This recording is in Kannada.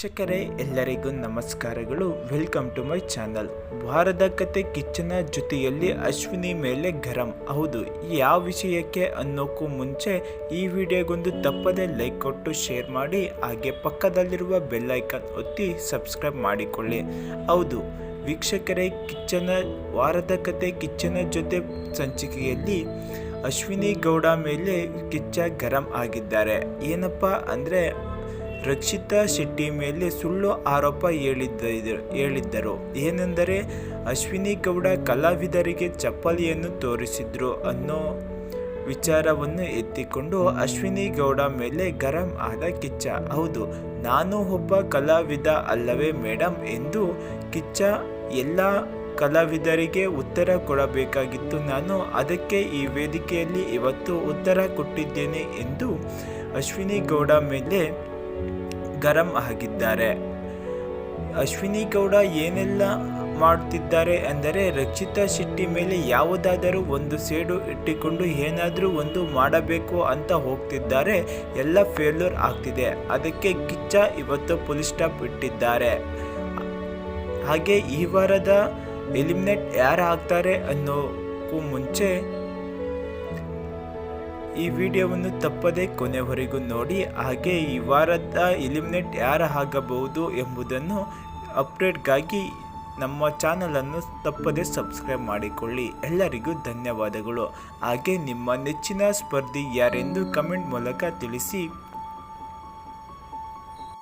ವೀಕ್ಷಕರೇ, ಎಲ್ಲರಿಗೂ ನಮಸ್ಕಾರಗಳು. ವೆಲ್ಕಮ್ ಟು ಮೈ ಚಾನಲ್ ವಾರದ ಕತೆ ಕಿಚ್ಚನ ಜೊತೆಯಲ್ಲಿ ಅಶ್ವಿನಿ ಮೇಲೆ ಗರಂ. ಹೌದು, ಯಾವ ವಿಷಯಕ್ಕೆ ಅನ್ನೋಕ್ಕೂ ಮುಂಚೆ ಈ ವಿಡಿಯೋಗೊಂದು ತಪ್ಪದೆ ಲೈಕ್ ಕೊಟ್ಟು ಶೇರ್ ಮಾಡಿ, ಹಾಗೆ ಪಕ್ಕದಲ್ಲಿರುವ ಬೆಲ್ಲೈಕನ್ ಒತ್ತಿ ಸಬ್ಸ್ಕ್ರೈಬ್ ಮಾಡಿಕೊಳ್ಳಿ. ಹೌದು, ವೀಕ್ಷಕರೇ, ಕಿಚ್ಚನ ವಾರದ ಕತೆ ಕಿಚ್ಚನ ಜೊತೆ ಸಂಚಿಕೆಯಲ್ಲಿ ಅಶ್ವಿನಿ ಗೌಡ ಮೇಲೆ ಕಿಚ್ಚ ಗರಂ ಆಗಿದ್ದಾರೆ. ಏನಪ್ಪ ಅಂದರೆ ರಕ್ಷಿತಾ ಶೆಟ್ಟಿ ಮೇಲೆ ಸುಳ್ಳು ಆರೋಪ ಹೇಳಿದ್ದ ಹೇಳಿದ್ದರು. ಏನೆಂದರೆ, ಅಶ್ವಿನಿ ಗೌಡ ಕಲಾವಿದರಿಗೆ ಚಪ್ಪಲಿಯನ್ನು ತೋರಿಸಿದ್ರು ಅನ್ನೋ ವಿಚಾರವನ್ನು ಎತ್ತಿಕೊಂಡು ಅಶ್ವಿನಿ ಗೌಡ ಮೇಲೆ ಗರಂ ಆದ ಕಿಚ್ಚ. ಹೌದು, ನಾನು ಒಬ್ಬ ಕಲಾವಿದ ಅಲ್ಲವೇ ಮೇಡಮ್ ಎಂದು ಕಿಚ್ಚ ಎಲ್ಲ ಕಲಾವಿದರಿಗೆ ಉತ್ತರ ಕೊಡಬೇಕಾಗಿತ್ತು. ನಾನು ಅದಕ್ಕೆ ಈ ವೇದಿಕೆಯಲ್ಲಿ ಇವತ್ತು ಉತ್ತರ ಕೊಟ್ಟಿದ್ದೇನೆ ಎಂದು ಅಶ್ವಿನಿ ಗೌಡ ಮೇಲೆ ಗರಂ ಆಗಿದ್ದಾರೆ. ಅಶ್ವಿನಿ ಗೌಡ ಏನೆಲ್ಲ ಮಾಡುತ್ತಿದ್ದಾರೆ ಅಂದರೆ ರಕ್ಷಿತಾ ಶೆಟ್ಟಿ ಮೇಲೆ ಯಾವುದಾದರೂ ಒಂದು ಸೇಡು ಇಟ್ಟುಕೊಂಡು ಏನಾದರೂ ಒಂದು ಮಾಡಬೇಕು ಅಂತ ಹೋಗ್ತಿದ್ದಾರೆ. ಎಲ್ಲ ಫೇಲ್ಯೂರ್ ಆಗ್ತಿದೆ. ಅದಕ್ಕೆ ಕಿಚ್ಚ ಇವತ್ತು ಪೊಲೀಸ್ ಸ್ಟಾಪ್ ಇಟ್ಟಿದ್ದಾರೆ. ಹಾಗೆ ಈ ವಾರದ ಎಲಿಮಿನೇಟ್ ಯಾರು ಆಗ್ತಾರೆ ಅನ್ನೋಕ್ಕೂ ಮುಂಚೆ ಈ ವಿಡಿಯೋವನ್ನು ತಪ್ಪದೆ ಕೊನೆವರೆಗೂ ನೋಡಿ, ಹಾಗೆ ಈ ವಾರದ ಎಲಿಮಿನೇಟ್ ಯಾರು ಆಗಬಹುದು ಎಂಬುದನ್ನು ಅಪ್ಡೇಟ್ಗಾಗಿ ನಮ್ಮ ಚಾನಲನ್ನು ತಪ್ಪದೆ ಸಬ್ಸ್ಕ್ರೈಬ್ ಮಾಡಿಕೊಳ್ಳಿ. ಎಲ್ಲರಿಗೂ ಧನ್ಯವಾದಗಳು. ಹಾಗೆ ನಿಮ್ಮ ನೆಚ್ಚಿನ ಸ್ಪರ್ಧಿ ಯಾರೆಂದು ಕಮೆಂಟ್ ಮೂಲಕ ತಿಳಿಸಿ.